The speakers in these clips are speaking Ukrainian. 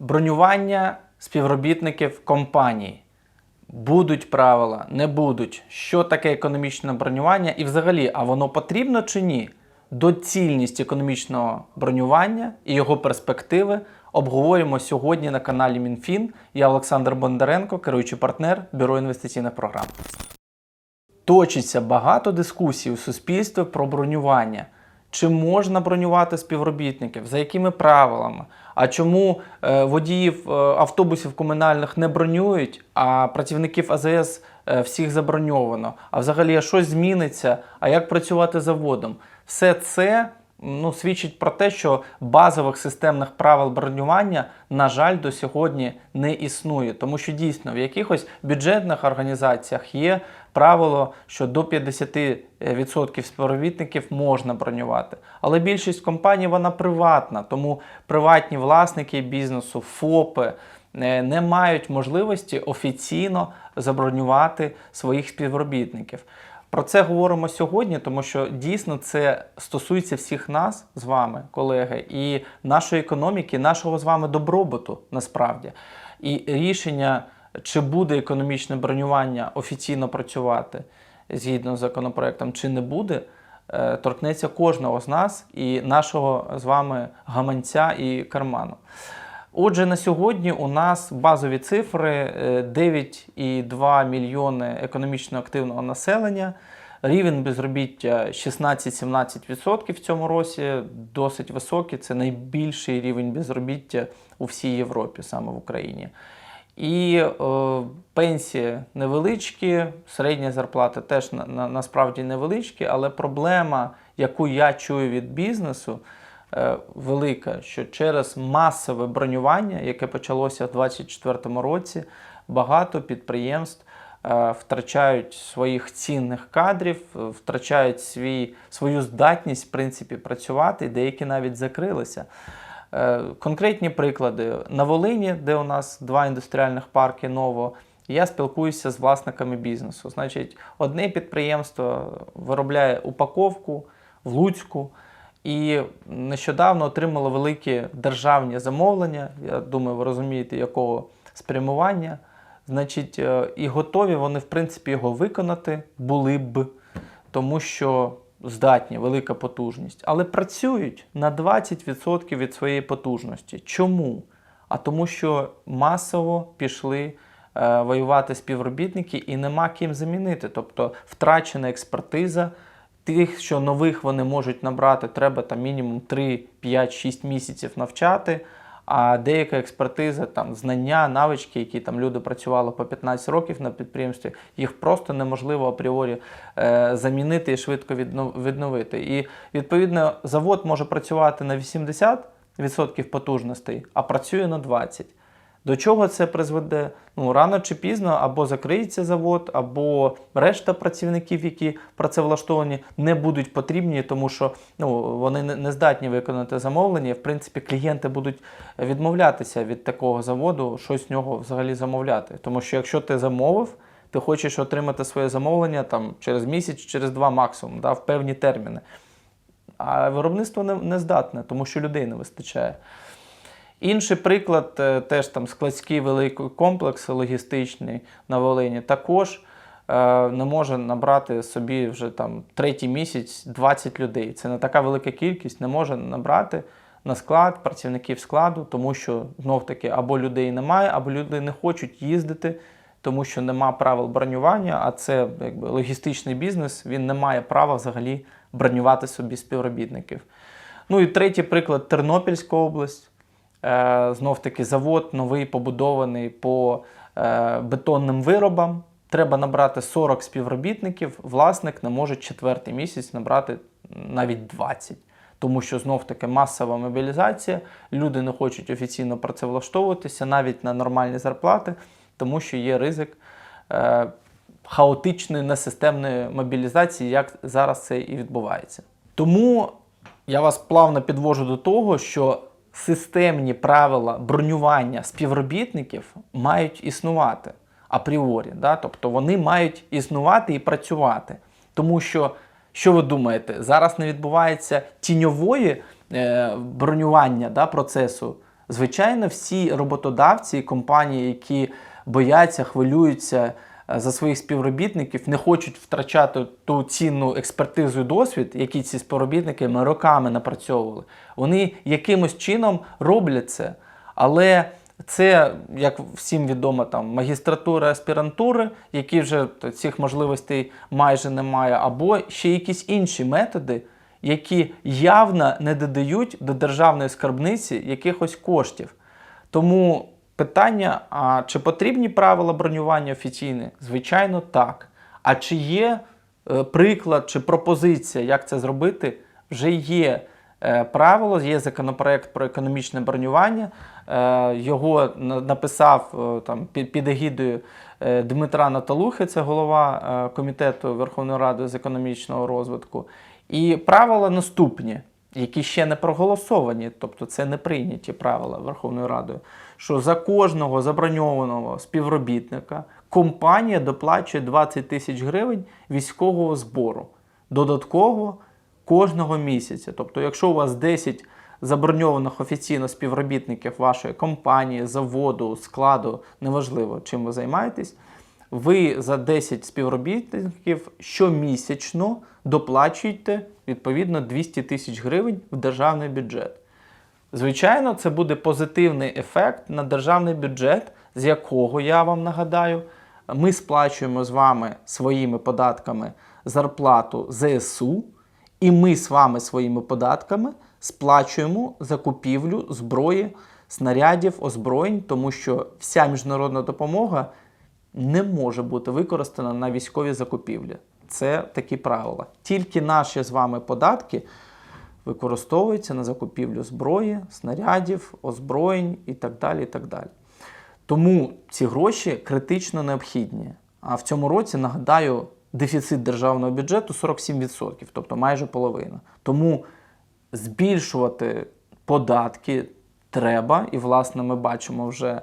Бронювання співробітників компаній. Будуть правила, не будуть. Що таке економічне бронювання і взагалі, а воно потрібно чи ні? Доцільність економічного бронювання і його перспективи обговорюємо сьогодні на каналі МінФін. Я Олександр Бондаренко, керуючий партнер Бюро інвестиційних програм. Точиться багато дискусій у суспільстві про бронювання. Чи можна бронювати співробітників, за якими правилами? А чому е, водіїв е, автобусів комунальних не бронюють, а працівників АЗС е, всіх заброньовано? А взагалі щось зміниться? А як працювати заводом? Все це ну, свідчить про те, що базових системних правил бронювання, на жаль, до сьогодні не існує. Тому що дійсно в якихось бюджетних організаціях є правило, що до 50% співробітників можна бронювати. Але більшість компаній вона приватна, тому приватні власники бізнесу, ФОПи е, не мають можливості офіційно забронювати своїх співробітників. Про це говоримо сьогодні, тому що дійсно це стосується всіх нас з вами, колеги, і нашої економіки, нашого з вами добробуту насправді. І рішення, чи буде економічне бронювання офіційно працювати згідно з законопроектом, чи не буде, е, торкнеться кожного з нас і нашого з вами гаманця і карману. Отже, на сьогодні у нас базові цифри е, 9,2 мільйони економічно активного населення. Рівень безробіття 16-17% в цьому році досить високий. Це найбільший рівень безробіття у всій Європі, саме в Україні. І е, пенсії невеличкі, середня зарплата теж на, на, насправді невеличкі, але проблема, яку я чую від бізнесу, е, велика, що через масове бронювання, яке почалося в 2024 році, багато підприємств е, втрачають своїх цінних кадрів, е, втрачають свій, свою здатність в принципі працювати, деякі навіть закрилися. Е, Конкретні приклади на Волині, де у нас два індустріальних парки ново. Я спілкуюся з власниками бізнесу. Значить, одне підприємство виробляє упаковку в Луцьку і нещодавно отримало великі державні замовлення. Я думаю, ви розумієте, якого спрямування. Значить, е, і готові вони, в принципі, його виконати були б, тому що здатні, велика потужність, але працюють на 20% від своєї потужності. Чому? А тому, що масово пішли е, воювати співробітники і нема ким замінити. Тобто втрачена експертиза. Тих, що нових вони можуть набрати, треба там мінімум 3, 5, 6 місяців навчати. А деяка експертиза, там знання, навички, які там люди працювали по 15 років на підприємстві, їх просто неможливо апріорі е, замінити і швидко відновити. І відповідно завод може працювати на 80% потужностей, а працює на 20%. До чого це призведе? Ну, рано чи пізно або закриється завод, або решта працівників, які працевлаштовані, не будуть потрібні, тому що ну, вони не здатні виконати замовлення. В принципі, клієнти будуть відмовлятися від такого заводу, щось з нього взагалі замовляти. Тому що якщо ти замовив, ти хочеш отримати своє замовлення там, через місяць, через два максимум, да, в певні терміни. А виробництво не, не здатне, тому що людей не вистачає. Інший приклад, е, теж там складський великий комплекс логістичний на Волині, також е, не може набрати собі вже там третій місяць 20 людей. Це не така велика кількість, не може набрати на склад працівників складу, тому що знов таки або людей немає, або люди не хочуть їздити, тому що нема правил бронювання, а це якби логістичний бізнес, він не має права взагалі бронювати собі співробітників. Ну і третій приклад Тернопільська область. Е, знов таки завод новий побудований по е, бетонним виробам. Треба набрати 40 співробітників. Власник не може четвертий місяць набрати навіть 20. Тому що знов таки масова мобілізація, люди не хочуть офіційно працевлаштовуватися навіть на нормальні зарплати, тому що є ризик е, хаотичної несистемної мобілізації, як зараз це і відбувається. Тому я вас плавно підвожу до того, що системні правила бронювання співробітників мають існувати апріорі. Да? Тобто вони мають існувати і працювати. Тому що, що ви думаєте, зараз не відбувається тіньової е, бронювання да, процесу Звичайно, всі роботодавці і компанії, які бояться, хвилюються за своїх співробітників, не хочуть втрачати ту цінну експертизу і досвід, які ці співробітники ми роками напрацьовували. Вони якимось чином роблять це. Але це, як всім відомо, там магістратура, аспірантури, які вже цих можливостей майже немає, або ще якісь інші методи, які явно не додають до державної скарбниці якихось коштів. Тому питання: а чи потрібні правила бронювання офіційні? Звичайно, так. А чи є е, приклад чи пропозиція, як це зробити? Вже є е, правило, є законопроект про економічне бронювання. Е, його написав там під, егідою Дмитра Наталухи, це голова комітету Верховної Ради з економічного розвитку. І правила наступні, які ще не проголосовані, тобто це не прийняті правила Верховною Радою. Що за кожного заброньованого співробітника компанія доплачує 20 тисяч гривень військового збору додатково кожного місяця. Тобто, якщо у вас 10 заброньованих офіційно співробітників вашої компанії, заводу, складу, неважливо, чим ви займаєтесь, ви за 10 співробітників щомісячно доплачуєте відповідно 200 тисяч гривень в державний бюджет. Звичайно, це буде позитивний ефект на державний бюджет, з якого я вам нагадаю, ми сплачуємо з вами своїми податками зарплату ЗСУ, і ми з вами своїми податками сплачуємо закупівлю зброї, снарядів, озброєнь, тому що вся міжнародна допомога не може бути використана на військові закупівлі. Це такі правила. Тільки наші з вами податки використовуються на закупівлю зброї, снарядів, озброєнь і так далі. І так далі. Тому ці гроші критично необхідні. А в цьому році, нагадаю, дефіцит державного бюджету 47%, тобто майже половина. Тому збільшувати податки треба, і, власне, ми бачимо вже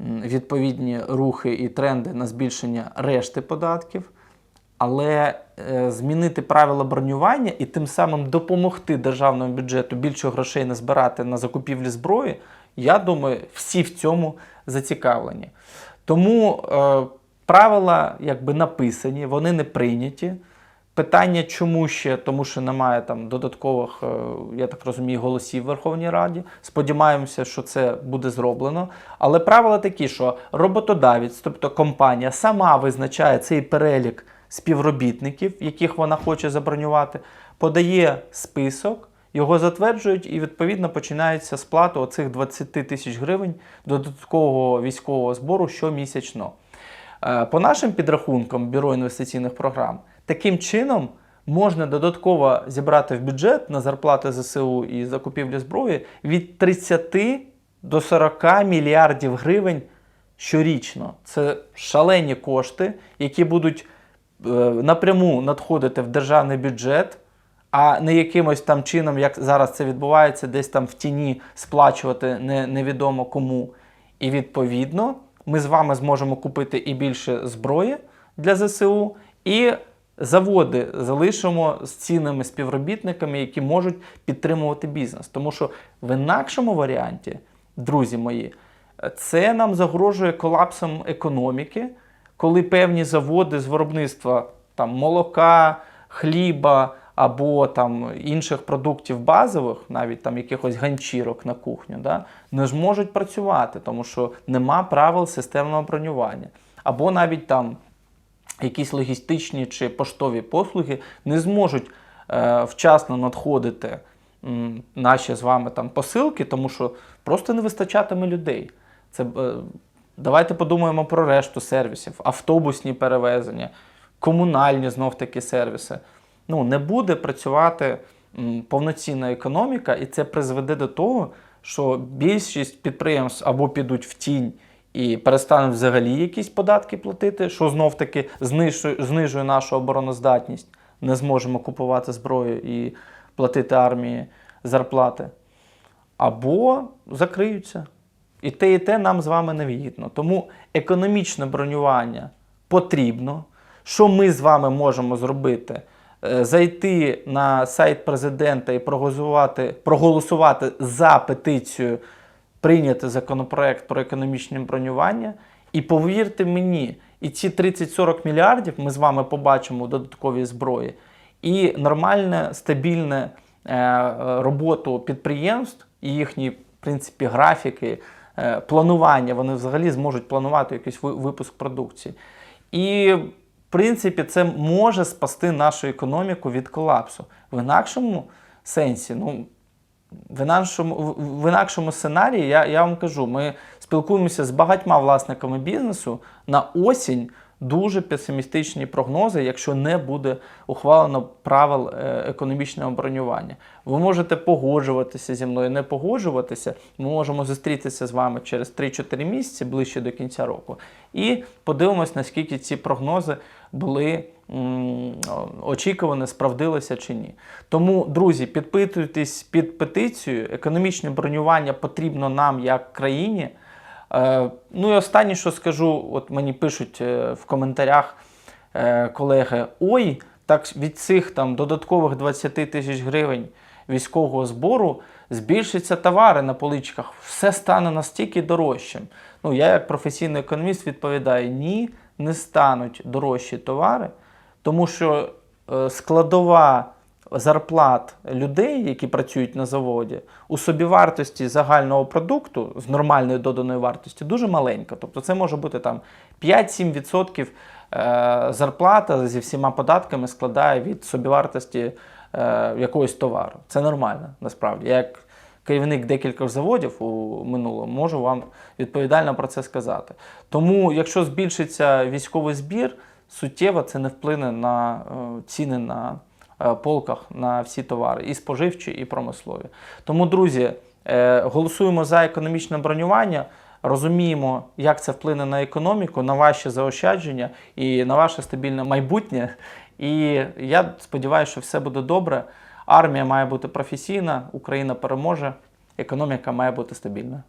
відповідні рухи і тренди на збільшення решти податків. Але е, змінити правила бронювання і тим самим допомогти державному бюджету більше грошей не збирати на закупівлі зброї, я думаю, всі в цьому зацікавлені. Тому е, правила якби написані, вони не прийняті. Питання, чому ще? Тому що немає там додаткових, е, я так розумію, голосів в Верховній Раді. Сподіваємося, що це буде зроблено. Але правила такі, що роботодавець, тобто компанія, сама визначає цей перелік співробітників, яких вона хоче забронювати, подає список, його затверджують, і відповідно починається сплата оцих 20 тисяч гривень додаткового військового збору щомісячно. Е, По нашим підрахункам Бюро інвестиційних програм, таким чином можна додатково зібрати в бюджет на зарплати ЗСУ і закупівлі зброї від 30 до 40 мільярдів гривень щорічно. Це шалені кошти, які будуть е, напряму надходити в державний бюджет, а не якимось там чином, як зараз це відбувається, десь там в тіні сплачувати не, невідомо кому. І відповідно ми з вами зможемо купити і більше зброї для ЗСУ, і заводи залишимо з цінними співробітниками, які можуть підтримувати бізнес. Тому що в інакшому варіанті, друзі мої, це нам загрожує колапсом економіки, коли певні заводи з виробництва там, молока, хліба або там, інших продуктів базових, навіть там якихось ганчірок на кухню, да, не зможуть працювати, тому що нема правил системного бронювання. Або навіть там якісь логістичні чи поштові послуги не зможуть е, вчасно надходити м, наші з вами там посилки, тому що просто не вистачатиме людей. Це е, давайте подумаємо про решту сервісів, автобусні перевезення, комунальні знов таки сервіси. Ну не буде працювати м, повноцінна економіка, і це призведе до того, що більшість підприємств або підуть в тінь і перестануть взагалі якісь податки платити, що знов таки знижує, знижує нашу обороноздатність. Не зможемо купувати зброю і платити армії зарплати. Або закриються. І те, і те нам з вами невигідно. Тому економічне бронювання потрібно. Що ми з вами можемо зробити? Е, Зайти на сайт президента і проголосувати, проголосувати за петицію прийняти законопроект про економічне бронювання. І повірте мені, і ці 30-40 мільярдів ми з вами побачимо у додатковій зброї, і нормальне, стабільне е, е, роботу підприємств і їхні, в принципі, графіки, е, планування, вони взагалі зможуть планувати якийсь випуск продукції. І, в принципі, це може спасти нашу економіку від колапсу. В інакшому сенсі, ну, в інакшому, в- інакшому сценарії я, я вам кажу, ми спілкуємося з багатьма власниками бізнесу на осінь. Дуже песимістичні прогнози, якщо не буде ухвалено правил е, економічного бронювання. Ви можете погоджуватися зі мною, не погоджуватися. Ми можемо зустрітися з вами через 3-4 місяці ближче до кінця року. І подивимось, наскільки ці прогнози були очікувані, справдилися чи ні. Тому, друзі, підпитуйтесь під петицію. Економічне бронювання потрібно нам як країні. Е, ну і останнє, що скажу, от мені пишуть е, в коментарях е, колеги: ой, так від цих там додаткових 20 тисяч гривень військового збору збільшаться товари на поличках, все стане настільки дорожчим. Ну, я, як професійний економіст, відповідаю: ні, не стануть дорожчі товари, тому що е, складова зарплат людей, які працюють на заводі, у собівартості загального продукту з нормальною доданою вартості дуже маленька. Тобто це може бути там 5-7% е, зарплата зі всіма податками складає від собівартості е, якогось товару. Це нормально, насправді. Я як керівник декількох заводів у минулому можу вам відповідально про це сказати. Тому, якщо збільшиться військовий збір, суттєво це не вплине на е, ціни на е, полках на всі товари, і споживчі, і промислові. Тому, друзі, е, голосуємо за економічне бронювання. Розуміємо, як це вплине на економіку, на ваші заощадження і на ваше стабільне майбутнє. І я сподіваюся, що все буде добре. Армія має бути професійна, Україна переможе, економіка має бути стабільна.